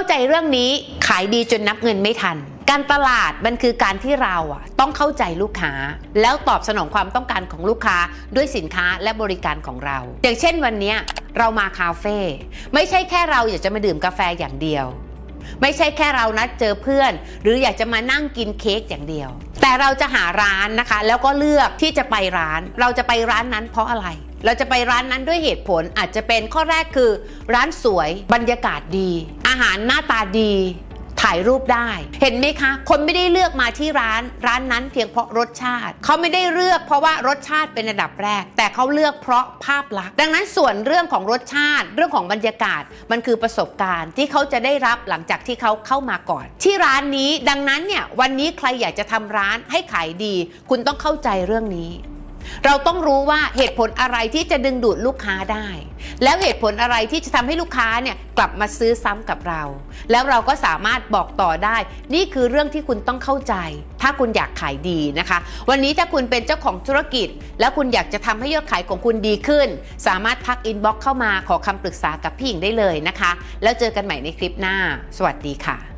าใจเรื่องนี้ขายดีจนนับเงินไม่ทัน การตลาดมันคือการที่เราอะต้องเข้าใจลูกค้า แล้วตอบสนองความต้องการของลูกค้าด้วยสินค้าและบริการของเรา อย่างเช่นวันนี้เรามาคาเฟ่ไม่ใช่แค่เราอยากจะมาดื่มกาแฟอย่างเดียว ไม่ใช่แค่เรานัดเจอเพื่อน หรืออยากจะมานั่งกินเค้กอย่างเดียว แต่เราจะหาร้านนะคะ แล้วก็เลือกที่จะไปร้าน เราจะไปร้านนั้นเพราะอะไร เราจะไปร้านนั้นด้วยเหตุผลอาจจะเป็นข้อแรกคือ ร้านสวยบรรยากาศดี อาหารหน้าตาดี ถ่ายรูปได้ เห็นไหมคะ คนไม่ได้เลือกมาที่ร้านร้านนั้นเพียงเพราะรสชาติ เขาไม่ได้เลือกเพราะว่ารสชาติเป็นอันดับแรก แต่เขาเลือกเพราะภาพลักษณ์ดังนั้นส่วนเรื่องของรสชาติ เรื่องของบรรยากาศมันคือประสบการณ์ที่เขาจะได้รับหลังจากที่เขาเข้ามาก่อน ที่ร้านนี้ดังนั้นเนี่ยวันนี้ใครอยากจะทำร้านให้ขายดี คุณต้องเข้าใจเรื่องนี้ เราต้องรู้ว่าเหตุผลอะไรที่จะดึงดูดลูกค้าได้ แล้วเหตุผลอะไรที่จะทำให้ลูกค้าเนี่ยกลับมาซื้อซ้ำกับเรา แล้วเราก็สามารถบอกต่อได้ นี่คือเรื่องที่คุณต้องเข้าใจ ถ้าคุณอยากขายดีนะคะ วันนี้ถ้าคุณเป็นเจ้าของธุรกิจ แล้วคุณอยากจะทำให้ยอดขายของคุณดีขึ้น สามารถทักอินบ็อกเข้ามาขอคำปรึกษากับพี่หญิงได้เลยนะคะ แล้วเจอกันใหม่ในคลิปหน้า สวัสดีค่ะ